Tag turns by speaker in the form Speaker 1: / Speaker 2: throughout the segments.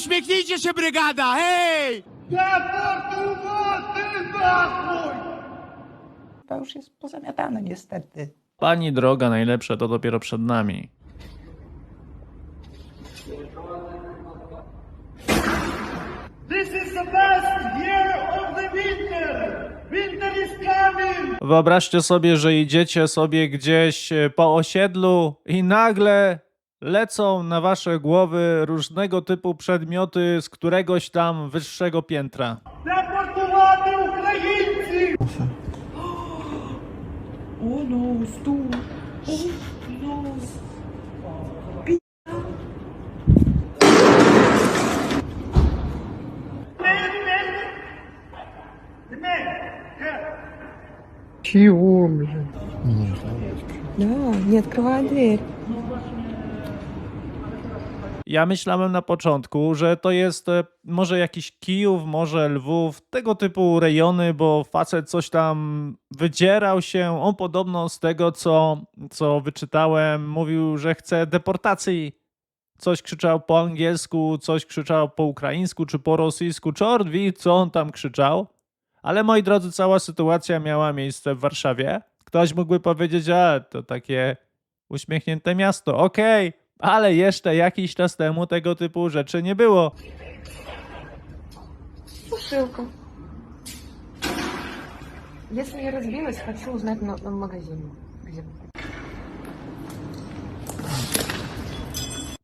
Speaker 1: uśmiechnijcie się, brygada, hej!
Speaker 2: To już jest pozamiatane niestety.
Speaker 3: Pani droga, najlepsze to dopiero przed nami. Wyobraźcie sobie, że idziecie sobie gdzieś e, po osiedlu i nagle lecą na wasze głowy różnego typu przedmioty z któregoś tam wyższego piętra.
Speaker 4: Депортувати українців!
Speaker 2: O no, stół. O no. Чего, блин? Да, не открывай дверь.
Speaker 3: Ja myślałem na początku, że to jest e, może jakiś Kijów, może Lwów, tego typu rejony, bo facet coś tam wydzierał się. On podobno z tego, co, co wyczytałem, mówił, że chce deportacji. Coś krzyczał po angielsku, coś krzyczał po ukraińsku czy po rosyjsku. Czort co on tam krzyczał. Ale moi drodzy, cała sytuacja miała miejsce w Warszawie. Ktoś mógłby powiedzieć, a to takie uśmiechnięte miasto. Okej, ale jeszcze jakiś czas temu tego typu rzeczy nie było.
Speaker 5: Сушилка. Если я разбилась, хочу узнать на, на магазине. Где?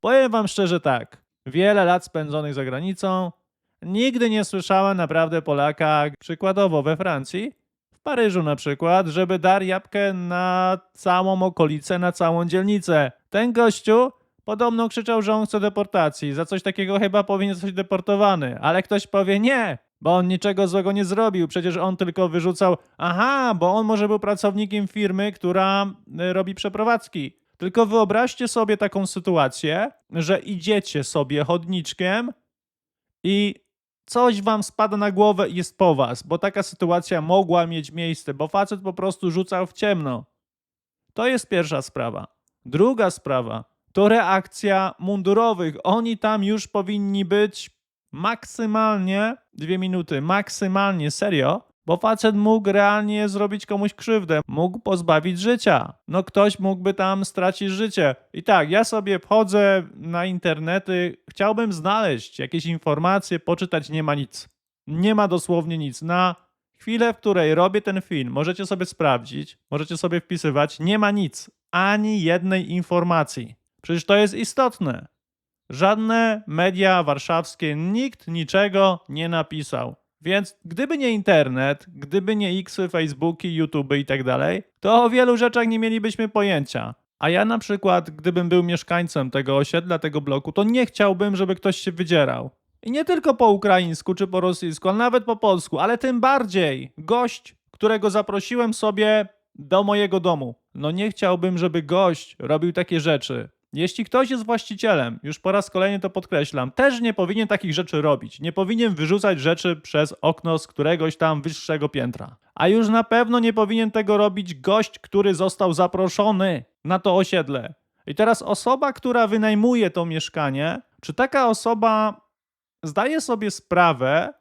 Speaker 3: Powiem wam szczerze tak. Wiele lat spędzonych za granicą. Nigdy nie słyszałem naprawdę Polaka, przykładowo we Francji, w Paryżu na przykład, żeby dar jabłkę na całą okolicę, na całą dzielnicę. Ten gościu podobno krzyczał, że on chce deportacji. Za coś takiego chyba powinien zostać deportowany. Ale ktoś powie nie, bo on niczego złego nie zrobił. Przecież on tylko wyrzucał, aha, bo on może był pracownikiem firmy, która y, robi przeprowadzki. Tylko wyobraźcie sobie taką sytuację, że idziecie sobie chodniczkiem i coś wam spada na głowę i jest po was, bo taka sytuacja mogła mieć miejsce, bo facet po prostu rzucał w ciemno. To jest pierwsza sprawa. Druga sprawa to reakcja mundurowych. Oni tam już powinni być maksymalnie dwie minuty, maksymalnie serio, bo facet mógł realnie zrobić komuś krzywdę, mógł pozbawić życia. No ktoś mógłby tam stracić życie. I tak, ja sobie wchodzę na internety, chciałbym znaleźć jakieś informacje, poczytać, nie ma nic. Nie ma dosłownie nic. Na chwilę, w której robię ten film, możecie sobie sprawdzić, możecie sobie wpisywać, nie ma nic. Ani jednej informacji. Przecież to jest istotne. Żadne media warszawskie, nikt niczego nie napisał. Więc gdyby nie internet, gdyby nie Xy, Facebooki, YouTube i tak dalej, to o wielu rzeczach nie mielibyśmy pojęcia. A ja na przykład, gdybym był mieszkańcem tego osiedla, tego bloku, to nie chciałbym, żeby ktoś się wydzierał. I nie tylko po ukraińsku czy po rosyjsku, ale nawet po polsku, ale tym bardziej gość, którego zaprosiłem sobie do mojego domu. No nie chciałbym, żeby gość robił takie rzeczy. Jeśli ktoś jest właścicielem, już po raz kolejny to podkreślam, też nie powinien takich rzeczy robić. Nie powinien wyrzucać rzeczy przez okno z któregoś tam wyższego piętra. A już na pewno nie powinien tego robić gość, który został zaproszony na to osiedle. I teraz osoba, która wynajmuje to mieszkanie, czy taka osoba zdaje sobie sprawę,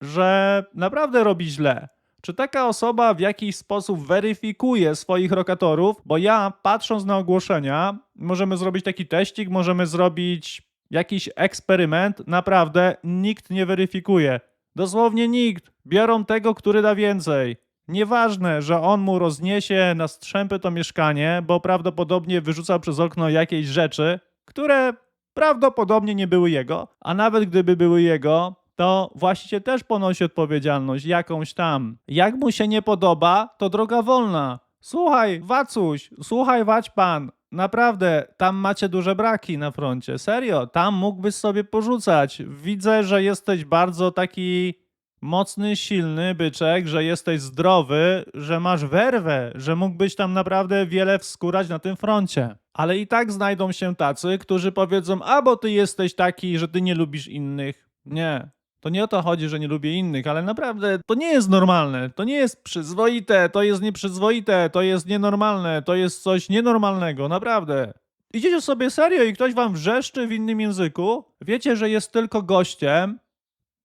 Speaker 3: że naprawdę robi źle? Czy taka osoba w jakiś sposób weryfikuje swoich lokatorów? Bo ja, patrząc na ogłoszenia, możemy zrobić taki teścik, możemy zrobić jakiś eksperyment. Naprawdę nikt nie weryfikuje. Dosłownie nikt. Biorą tego, który da więcej. Nieważne, że on mu rozniesie na strzępy to mieszkanie, bo prawdopodobnie wyrzucał przez okno jakieś rzeczy, które prawdopodobnie nie były jego, a nawet gdyby były jego, to właściciel też ponosi odpowiedzialność jakąś tam. Jak mu się nie podoba, to droga wolna. Słuchaj, Wacuś, słuchaj, Wać pan. Naprawdę, tam macie duże braki na froncie. Serio, tam mógłbyś sobie porzucać. Widzę, że jesteś bardzo taki mocny, silny byczek, że jesteś zdrowy, że masz werwę, że mógłbyś tam naprawdę wiele wskórać na tym froncie. Ale i tak znajdą się tacy, którzy powiedzą, a bo ty jesteś taki, że ty nie lubisz innych. Nie. To nie o to chodzi, że nie lubię innych, ale naprawdę to nie jest normalne, to nie jest przyzwoite, to jest nieprzyzwoite, to jest nienormalne, to jest coś nienormalnego, naprawdę. idziecie sobie serio i ktoś wam wrzeszczy w innym języku, wiecie, że jest tylko gościem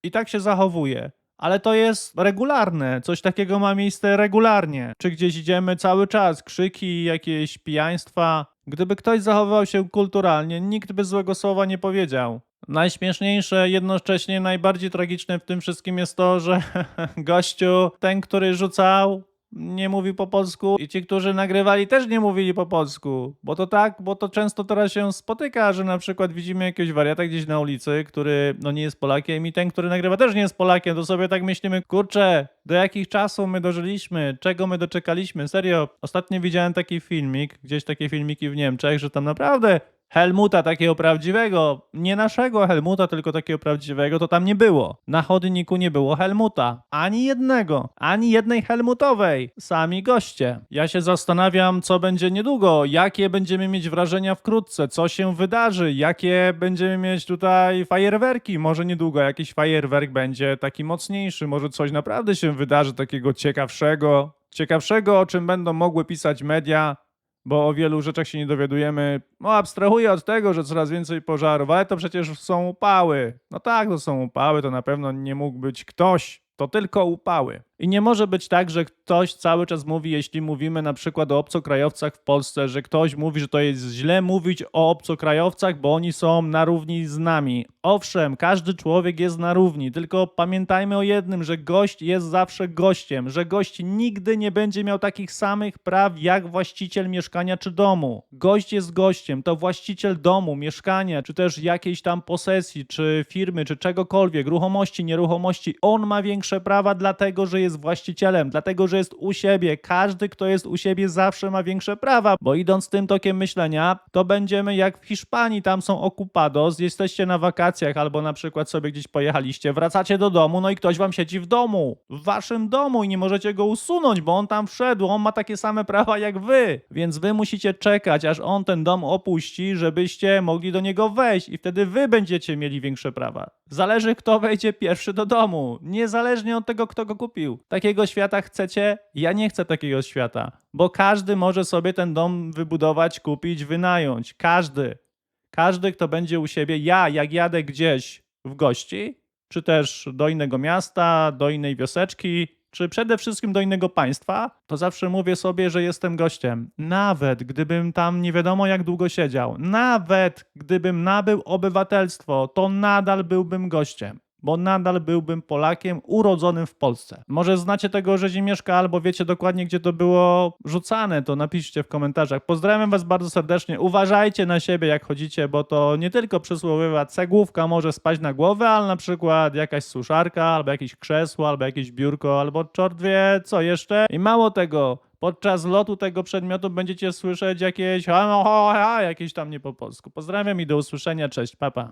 Speaker 3: i tak się zachowuje. Ale to jest regularne, coś takiego ma miejsce regularnie. Czy gdzieś idziemy cały czas, krzyki, jakieś pijaństwa. Gdyby ktoś zachowywał się kulturalnie, nikt by złego słowa nie powiedział. Najśmieszniejsze, jednocześnie najbardziej tragiczne w tym wszystkim jest to, że gościu, ten, który rzucał, nie mówił po polsku i ci, którzy nagrywali też nie mówili po polsku. Bo to tak, bo to często teraz się spotyka, że na przykład widzimy jakiegoś wariata gdzieś na ulicy, który no nie jest Polakiem i ten, który nagrywa też nie jest Polakiem, to sobie tak myślimy, kurczę, do jakich czasów my dożyliśmy, czego my doczekaliśmy. Serio, ostatnio widziałem taki filmik, gdzieś takie filmiki w Niemczech, że tam naprawdę Helmuta takiego prawdziwego, nie naszego Helmuta, tylko takiego prawdziwego, to tam nie było. Na chodniku nie było Helmuta. Ani jednego. Ani jednej Helmutowej. Sami goście. Ja się zastanawiam, co będzie niedługo, jakie będziemy mieć wrażenia wkrótce, co się wydarzy, jakie będziemy mieć tutaj fajerwerki. Może niedługo jakiś fajerwerk będzie taki mocniejszy, może coś naprawdę się wydarzy takiego ciekawszego. Ciekawszego, o czym będą mogły pisać media, bo o wielu rzeczach się nie dowiadujemy. No, abstrahuję od tego, że coraz więcej pożarów, ale to przecież są upały. No tak, to są upały, to na pewno nie mógł być ktoś. To tylko upały. I nie może być tak, że ktoś cały czas mówi, jeśli mówimy na przykład o obcokrajowcach w Polsce, że ktoś mówi, że to jest źle mówić o obcokrajowcach, bo oni są na równi z nami. Owszem, każdy człowiek jest na równi, tylko pamiętajmy o jednym, że gość jest zawsze gościem, że gość nigdy nie będzie miał takich samych praw jak właściciel mieszkania czy domu. Gość jest gościem, to właściciel domu, mieszkania, czy też jakiejś tam posesji, czy firmy, czy czegokolwiek, ruchomości, nieruchomości, on ma większe prawa dlatego, że jest właścicielem, dlatego, że jest u siebie. Każdy, kto jest u siebie zawsze ma większe prawa, bo idąc tym tokiem myślenia, to będziemy jak w Hiszpanii, tam są okupados, jesteście na wakacjach albo na przykład sobie gdzieś pojechaliście, wracacie do domu, no i ktoś wam siedzi w domu, w waszym domu i nie możecie go usunąć, bo on tam wszedł, on ma takie same prawa jak wy, więc wy musicie czekać, aż on ten dom opuści, żebyście mogli do niego wejść i wtedy wy będziecie mieli większe prawa. Zależy kto wejdzie pierwszy do domu, niezależnie od tego kto go kupił. Takiego świata chcecie? Ja nie chcę takiego świata, bo każdy może sobie ten dom wybudować, kupić, wynająć. Każdy. Każdy, kto będzie u siebie, ja, jak jadę gdzieś w gości, czy też do innego miasta, do innej wioseczki, czy przede wszystkim do innego państwa, to zawsze mówię sobie, że jestem gościem. Nawet gdybym tam nie wiadomo jak długo siedział, nawet gdybym nabył obywatelstwo, to nadal byłbym gościem. Bo nadal byłbym Polakiem urodzonym w Polsce. Może znacie tego Rzezimieszka albo wiecie dokładnie, gdzie to było rzucane, to napiszcie w komentarzach. Pozdrawiam Was bardzo serdecznie. Uważajcie na siebie, jak chodzicie, bo to nie tylko przysłowiowa cegłówka może spaść na głowę, ale na przykład jakaś suszarka, albo jakieś krzesło, albo jakieś biurko, albo czort wie co jeszcze. I mało tego, podczas lotu tego przedmiotu będziecie słyszeć jakieś ha, ha, ha, jakieś tam nie po polsku. Pozdrawiam i do usłyszenia. Cześć, papa.